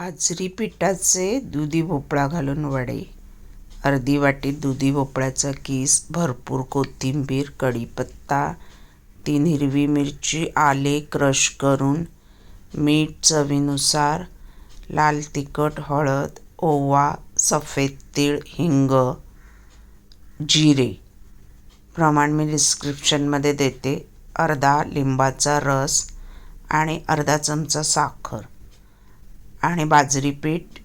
बाजरी पिठाचे दुधी भोपळा घालून वडे. अर्धी वाटी दुधी भोपळ्याचा किस भरपूर कोथिंबीर कढीपत्ता तीन हिरवी मिरची आले क्रश करून मीठ चवीनुसार लाल तिखट हळद ओवा सफेद तीळ हिंग जिरे. प्रमाण मी डिस्क्रिप्शनमध्ये देते. अर्धा लिंबाचा रस आणि अर्धा चमचा साखर. आणि बाजरी पीठ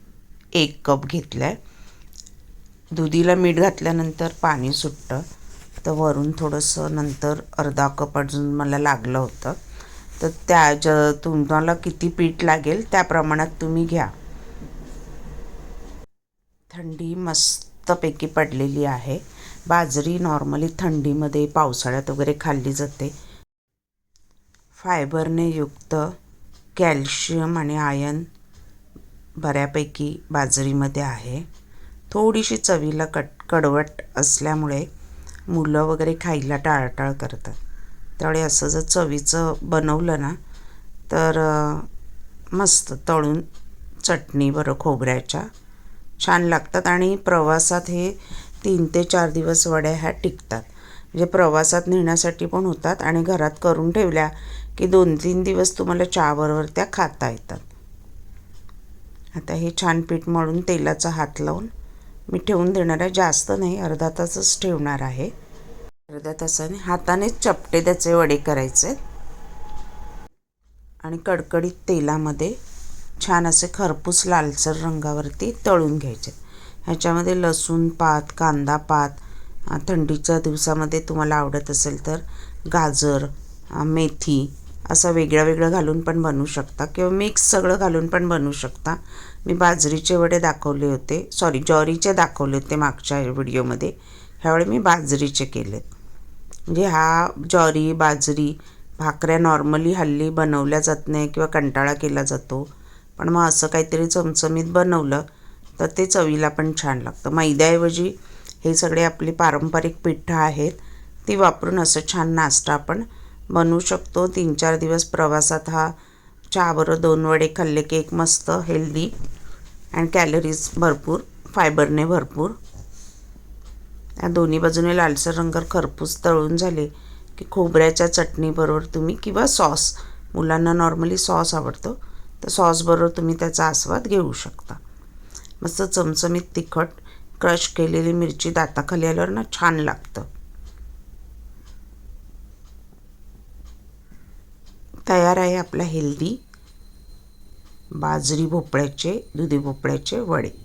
एक कप घेतलं आहे दुधीला मीठ घातल्यानंतर पाणी सुटतं. तर वरून थोडंसं नंतर अर्धा कप अजून मला लागलं होतं. तर त्या ज तुम्हाला किती पीठ लागेल त्या प्रमाणात तुम्ही घ्या. थंडी मस्तपैकी पडलेली आहे. बाजरी नॉर्मली थंडीमध्ये पावसाळ्यात वगैरे खाल्ली जाते. फायबरने युक्त कॅल्शियम आणि आयन बऱ्यापैकी बाजरीमध्ये आहे. थोडीशी चवीला कट कडवट असल्यामुळे मुलं वगैरे खायला टाळटाळ करतात. त्यामुळे असं जर चवीचं बनवलं ना तर मस्त तळून चटणी बरं खोबऱ्याच्या छान लागतात आणि प्रवासात हे तीन ते चार दिवस वड्या ह्या टिकतात. म्हणजे प्रवासात नेण्यासाठी पण होतात आणि घरात करून ठेवल्या की दोन तीन दिवस तुम्हाला चहाबरोबर त्या खाता येतात. आता हे छान पीठ मळून तेलाचा हात लावून मी ठेवून देणार आहे जास्त नाही अर्धा तासच ठेवणार आहे. अर्ध्या तासाने हातानेच चपटे त्याचे वडे करायचे. आणि कडकडीत तेलामध्ये छान असे खरपूस लालसर रंगावरती तळून घ्यायचे. ह्याच्यामध्ये लसूण पात कांदा पात थंडीच्या दिवसामध्ये तुम्हाला आवडत असेल तर गाजर मेथी असं वेगळं वेगळं घालून पण बनवू शकता. किंवा मिक्स सगळं घालून पण बनवू शकता. मी बाजरीचे वडे दाखवले होते. सॉरी ज्वारीचे दाखवले होते मागच्या व्हिडिओमध्ये. ह्यावेळी मी बाजरीचे केलेत. म्हणजे हा ज्वारी बाजरी भाकऱ्या नॉर्मली हल्ली बनवल्या जात नाही किंवा कंटाळा केला जातो. पण मग असं काहीतरी चमचमीत बनवलं तर ते चवीला पण छान लागतं. मैद्याऐवजी हे सगळे आपली पारंपरिक पिठं आहेत ती वापरून असं छान नाश्ता आपण बनवू शकतो तीन चार दिवस प्रवासात हा चहाबरोबर दोन वडे खाल्ले की एक मस्त हेल्दी अँड कॅलरीज भरपूर फायबरने भरपूर. या दोन्ही बाजूने लालसर रंगर खरपूस तळून झाले की खोबऱ्याच्या चटणीबरोबर तुम्ही किंवा सॉस मुलांना नॉर्मली सॉस आवडतो. तर सॉसबरोबर तुम्ही त्याचा आस्वाद घेऊ शकता. मस्त चमचमीत तिखट क्रश केलेली मिरची दाताखाली आल्यावर ना छान लागतं. आहार आहे आपला हेल्दी. बाजरी भोपळ्याचे दुधी भोपळ्याचे वडे.